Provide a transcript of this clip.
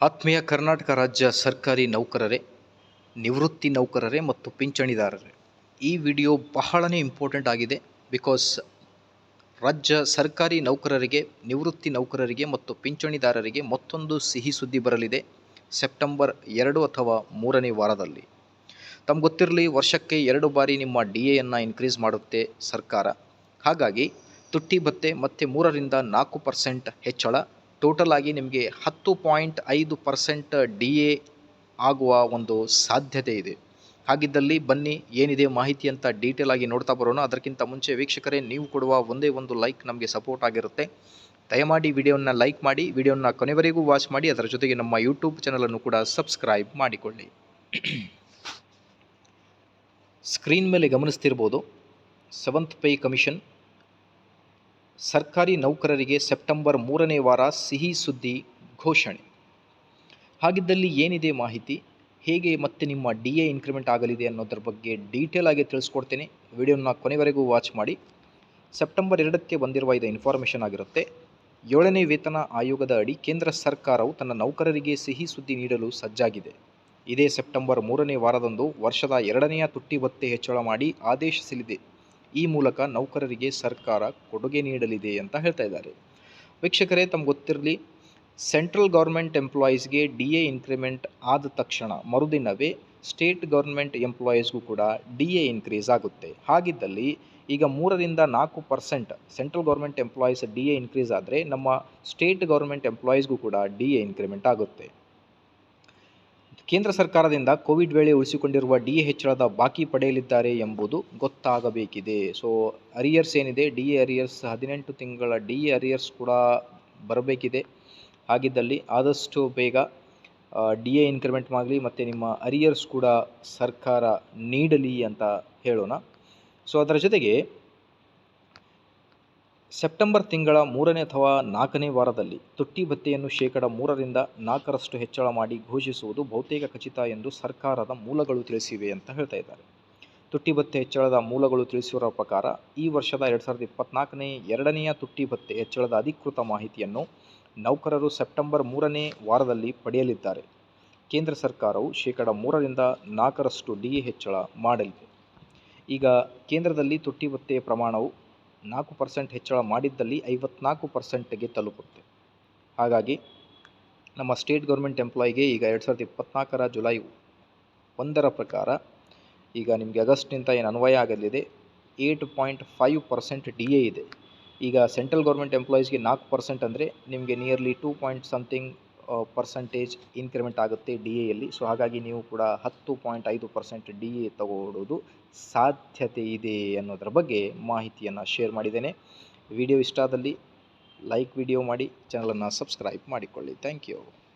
ಆತ್ಮೀಯ ಕರ್ನಾಟಕ ರಾಜ್ಯ ಸರ್ಕಾರಿ ನೌಕರರೇ, ನಿವೃತ್ತಿ ನೌಕರರೇ ಮತ್ತು ಪಿಂಚಣಿದಾರರೇ, ಈ ವಿಡಿಯೋ ಬಹಳನೇ ಇಂಪಾರ್ಟೆಂಟ್ ಆಗಿದೆ ಬಿಕಾಸ್ ರಾಜ್ಯ ಸರ್ಕಾರಿ ನೌಕರರಿಗೆ, ನಿವೃತ್ತಿ ನೌಕರರಿಗೆ ಮತ್ತು ಪಿಂಚಣಿದಾರರಿಗೆ ಮತ್ತೊಂದು ಸಿಹಿ ಸುದ್ದಿ ಬರಲಿದೆ ಸೆಪ್ಟೆಂಬರ್ ಎರಡು ಅಥವಾ ಮೂರನೇ ವಾರದಲ್ಲಿ. ತಮ್ಗೆ ಗೊತ್ತಿರಲಿ, ವರ್ಷಕ್ಕೆ ಎರಡು ಬಾರಿ ನಿಮ್ಮ ಡಿ ಎಯನ್ನು ಇನ್ಕ್ರೀಸ್ ಮಾಡುತ್ತೆ ಸರ್ಕಾರ. ಹಾಗಾಗಿ ತುಟ್ಟಿ ಭತ್ತೆ ಮತ್ತು ಮೂರರಿಂದ ನಾಲ್ಕು ಪರ್ಸೆಂಟ್ ಹೆಚ್ಚಳ ಟೋಟಲ್ ಆಗಿ ನಿಮಗೆ ಹತ್ತು ಪಾಯಿಂಟ್ ಐದು ಪರ್ಸೆಂಟ್ ಡಿ ಎ ಆಗುವ ಒಂದು ಸಾಧ್ಯತೆ ಇದೆ. ಹಾಗಿದ್ದಲ್ಲಿ ಬನ್ನಿ, ಏನಿದೆ ಮಾಹಿತಿ ಅಂತ ಡೀಟೇಲ್ ಆಗಿ ನೋಡ್ತಾ ಬರೋಣ. ಅದಕ್ಕಿಂತ ಮುಂಚೆ ವೀಕ್ಷಕರೇ, ನೀವು ಕೊಡುವ ಒಂದೇ ಒಂದು ಲೈಕ್ ನಮಗೆ ಸಪೋರ್ಟ್ ಆಗಿರುತ್ತೆ. ದಯಮಾಡಿ ವಿಡಿಯೋನ ಲೈಕ್ ಮಾಡಿ, ವಿಡಿಯೋನ ಕೊನೆವರೆಗೂ ವಾಚ್ ಮಾಡಿ, ಅದರ ಜೊತೆಗೆ ನಮ್ಮ ಯೂಟ್ಯೂಬ್ ಚಾನಲನ್ನು ಕೂಡ ಸಬ್ಸ್ಕ್ರೈಬ್ ಮಾಡಿಕೊಳ್ಳಿ. ಸ್ಕ್ರೀನ್ ಮೇಲೆ ಗಮನಿಸ್ತಿರ್ಬೋದು. ಸೆವೆಂತ್ ಪೇ ಕಮಿಷನ್ ಸರ್ಕಾರಿ ನೌಕರರಿಗೆ ಸೆಪ್ಟೆಂಬರ್ ಮೂರನೇ ವಾರ ಸಿಹಿ ಸುದ್ದಿ ಘೋಷಣೆ. ಹಾಗಿದ್ದಲ್ಲಿ ಏನಿದೆ ಮಾಹಿತಿ? ಹೇಗೆ ಮತ್ತೆ ನಿಮ್ಮ ಡಿ ಎ ಇನ್ಕ್ರಿಮೆಂಟ್ ಆಗಲಿದೆ ಅನ್ನೋದ್ರ ಬಗ್ಗೆ ಡೀಟೇಲ್ ಆಗಿ ತಿಳಿಸ್ಕೊಡ್ತೇನೆ. ವಿಡಿಯೋನ ಕೊನೆವರೆಗೂ ವಾಚ್ ಮಾಡಿ. ಸೆಪ್ಟೆಂಬರ್ ಎರಡಕ್ಕೆ ಬಂದಿರುವ ಇದು ಇನ್ಫಾರ್ಮೇಷನ್ ಆಗಿರುತ್ತೆ. ಏಳನೇ ವೇತನ ಆಯೋಗದ ಅಡಿ ಕೇಂದ್ರ ಸರ್ಕಾರವು ತನ್ನ ನೌಕರರಿಗೆ ಸಿಹಿ ಸುದ್ದಿ ನೀಡಲು ಸಜ್ಜಾಗಿದೆ. ಇದೇ ಸೆಪ್ಟೆಂಬರ್ ಮೂರನೇ ವಾರದಂದು ವರ್ಷದ ಎರಡನೆಯ ತುಟ್ಟಿ ಭತ್ತೆ ಹೆಚ್ಚಳ ಮಾಡಿ ಆದೇಶಿಸಲಿದೆ. ಈ ಮೂಲಕ ನೌಕರರಿಗೆ ಸರ್ಕಾರ ಕೊಡುಗೆ ನೀಡಲಿದೆ ಅಂತ ಹೇಳ್ತಾ ಇದ್ದಾರೆ. ವೀಕ್ಷಕರೇ, ತಮ್ಗೆ ಗೊತ್ತಿರಲಿ, ಸೆಂಟ್ರಲ್ ಗೌರ್ಮೆಂಟ್ ಎಂಪ್ಲಾಯೀಸ್ಗೆ ಡಿ ಎ ಇನ್ಕ್ರಿಮೆಂಟ್ ಆದ ತಕ್ಷಣ ಮರುದಿನವೇ ಸ್ಟೇಟ್ ಗೌರ್ಮೆಂಟ್ ಎಂಪ್ಲಾಯೀಸ್ಗೂ ಕೂಡ ಡಿ ಎ ಇನ್ಕ್ರೀಸ್ ಆಗುತ್ತೆ. ಹಾಗಿದ್ದಲ್ಲಿ ಈಗ ಮೂರರಿಂದ ನಾಲ್ಕು percent central government employees D A increase ಆದರೆ ನಮ್ಮ ಸ್ಟೇಟ್ ಗೌರ್ಮೆಂಟ್ ಎಂಪ್ಲಾಯೀಸ್ಗೂ ಕೂಡ ಡಿ ಎ ಇನ್ಕ್ರಿಮೆಂಟ್ ಆಗುತ್ತೆ. ಕೇಂದ್ರ ಸರ್ಕಾರದಿಂದ ಕೋವಿಡ್ ವೇಳೆ ಉಳಿಸಿಕೊಂಡಿರುವ ಡಿ ಎ ಹೆಚ್ಚಳದ ಬಾಕಿ ಪಡೆಯಲಿದ್ದಾರೆ ಎಂಬುದು ಗೊತ್ತಾಗಬೇಕಿದೆ. ಸೊ ಅರಿಯರ್ಸ್ ಏನಿದೆ? ಡಿ ಎ ಅರಿಯರ್ಸ್ ಹದಿನೆಂಟು ತಿಂಗಳ ಡಿ ಎ ಅರಿಯರ್ಸ್ ಕೂಡ ಬರಬೇಕಿದೆ. ಹಾಗಿದ್ದಲ್ಲಿ ಆದಷ್ಟು ಬೇಗ ಡಿ ಎ ಇನ್ಕ್ರಿಮೆಂಟ್ ಆಗಲಿ ಮತ್ತು ನಿಮ್ಮ ಅರಿಯರ್ಸ್ ಕೂಡ ಸರ್ಕಾರ ನೀಡಲಿ ಅಂತ ಹೇಳೋಣ. ಸೊ ಅದರ ಜೊತೆಗೆ ಸೆಪ್ಟೆಂಬರ್ ತಿಂಗಳ ಮೂರನೇ ಅಥವಾ ನಾಲ್ಕನೇ ವಾರದಲ್ಲಿ ತುಟ್ಟಿ ಭತ್ಯೆಯನ್ನು ಶೇಕಡ ಮೂರರಿಂದ ನಾಲ್ಕರಷ್ಟು ಹೆಚ್ಚಳ ಮಾಡಿ ಘೋಷಿಸುವುದು ಬಹುತೇಕ ಖಚಿತ ಎಂದು ಸರ್ಕಾರದ ಮೂಲಗಳು ತಿಳಿಸಿವೆ ಅಂತ ಹೇಳ್ತಾ ಇದ್ದಾರೆ. ತುಟ್ಟಿ ಭತ್ಯೆ ಹೆಚ್ಚಳದ ಮೂಲಗಳು ತಿಳಿಸಿರುವ ಪ್ರಕಾರ ಈ ವರ್ಷದ ಎರಡು ಸಾವಿರದ ಇಪ್ಪತ್ನಾಲ್ಕನೇ ಎರಡನೆಯ ತುಟ್ಟಿ ಭತ್ತೆ ಹೆಚ್ಚಳದ ಅಧಿಕೃತ ಮಾಹಿತಿಯನ್ನು ನೌಕರರು ಸೆಪ್ಟೆಂಬರ್ ಮೂರನೇ ವಾರದಲ್ಲಿ ಪಡೆಯಲಿದ್ದಾರೆ. ಕೇಂದ್ರ ಸರ್ಕಾರವು ಶೇಕಡ ಮೂರರಿಂದ ನಾಲ್ಕರಷ್ಟು ಡಿ ಹೆಚ್ಚಳ ಮಾಡಲಿದೆ. ಈಗ ಕೇಂದ್ರದಲ್ಲಿ ತುಟ್ಟಿ ಭತ್ತೆಯ ಪ್ರಮಾಣವು ನಾಲ್ಕು ಪರ್ಸೆಂಟ್ ಹೆಚ್ಚಳ ಮಾಡಿದ್ದಲ್ಲಿ ಐವತ್ನಾಲ್ಕು ಪರ್ಸೆಂಟ್ಗೆ ತಲುಪುತ್ತೆ. ಹಾಗಾಗಿ ನಮ್ಮ ಸ್ಟೇಟ್ ಗೌರ್ಮೆಂಟ್ ಎಂಪ್ಲಾಯಿಗೆ ಈಗ ಎರಡು ಸಾವಿರದ ಇಪ್ಪತ್ನಾಲ್ಕರ ಜುಲೈ ಒಂದರ ಪ್ರಕಾರ ಈಗ ನಿಮಗೆ ಆಗಸ್ಟ್ನಿಂದ ಏನು ಅನ್ವಯ ಆಗಲಿದೆ, eight point five percent D A ಇದೆ. ಈಗ ಸೆಂಟ್ರಲ್ ಗೌರ್ಮೆಂಟ್ ಎಂಪ್ಲಾಯೀಸ್ಗೆ ನಾಲ್ಕು ಪರ್ಸೆಂಟ್ ಅಂದರೆ ನಿಮಗೆ nearly two point something percentage increment ಆಗುತ್ತೆ ಡಿ ಎಯಲ್ಲಿ ಸೊ ಹಾಗಾಗಿ ನೀವು ಕೂಡ ಹತ್ತು ಪಾಯಿಂಟ್ ಐದು ಪರ್ಸೆಂಟ್ ಡಿ ಎ ತಗೊಳ್ಳೋದು ಸಾಧ್ಯತೆ ಇದೆ ಅನ್ನೋದರ ಬಗ್ಗೆ ಮಾಹಿತಿಯನ್ನು ಶೇರ್ ಮಾಡಿದ್ದೇನೆ. ವಿಡಿಯೋ ಇಷ್ಟ ಆದಲ್ಲಿ ಲೈಕ್ ವಿಡಿಯೋ ಮಾಡಿ ಚಾನಲನ್ನು ಸಬ್ಸ್ಕ್ರೈಬ್ ಮಾಡಿಕೊಳ್ಳಿ. Thank you